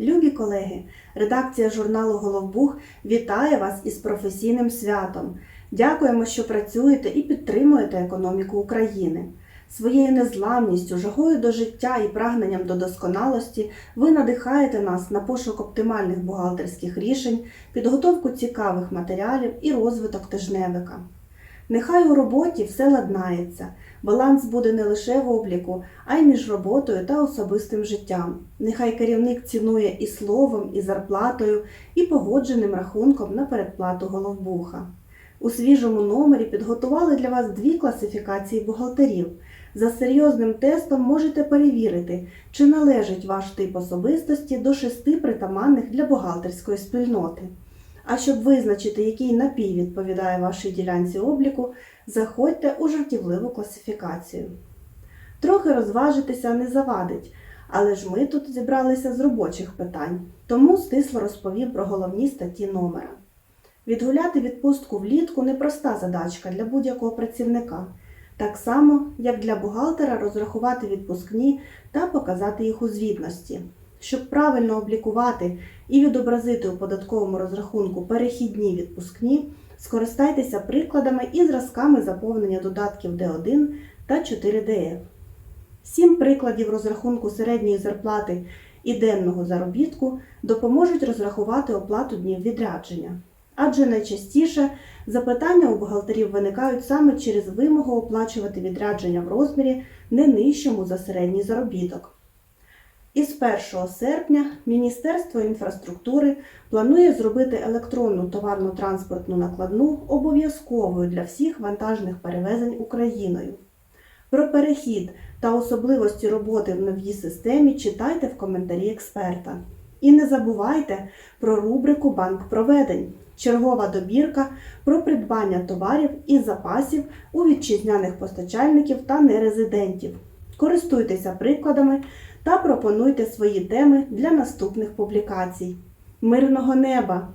Любі колеги, редакція журналу Головбух вітає вас із професійним святом. Дякуємо, що працюєте і підтримуєте економіку України. Своєю незламністю, жагою до життя і прагненням до досконалості ви надихаєте нас на пошук оптимальних бухгалтерських рішень, підготовку цікавих матеріалів і розвиток тижневика. Нехай у роботі все ладнається, баланс буде не лише в обліку, а й між роботою та особистим життям. Нехай керівник цінує і словом, і зарплатою, і погодженим рахунком на передплату головбуха. У свіжому номері підготували для вас дві класифікації бухгалтерів. За серйозним тестом можете перевірити, чи належить ваш тип особистості до шести притаманних для бухгалтерської спільноти. А щоб визначити, який напій відповідає вашій ділянці обліку, заходьте у жартівливу класифікацію. Трохи розважитися не завадить, але ж ми тут зібралися з робочих питань, тому стисло розповім про головні статті номера. Відгуляти відпустку влітку непроста задачка для будь-якого працівника, так само, як для бухгалтера розрахувати відпускні та показати їх у звітності. Щоб правильно облікувати і відобразити у податковому розрахунку перехідні відпускні, скористайтеся прикладами і зразками заповнення додатків Д1 та 4ДФ. Сім прикладів розрахунку середньої зарплати і денного заробітку допоможуть розрахувати оплату днів відрядження. Адже найчастіше запитання у бухгалтерів виникають саме через вимогу оплачувати відрядження в розмірі не нижчому за середній заробіток. Із 1 серпня Міністерство інфраструктури планує зробити електронну товарно-транспортну накладну обов'язковою для всіх вантажних перевезень Україною. Про перехід та особливості роботи в новій системі читайте в коментарі експерта. І не забувайте про рубрику Банк проведень чергова добірка про придбання товарів і запасів у вітчизняних постачальників та нерезидентів. Користуйтеся прикладами та пропонуйте свої теми для наступних публікацій. Мирного неба!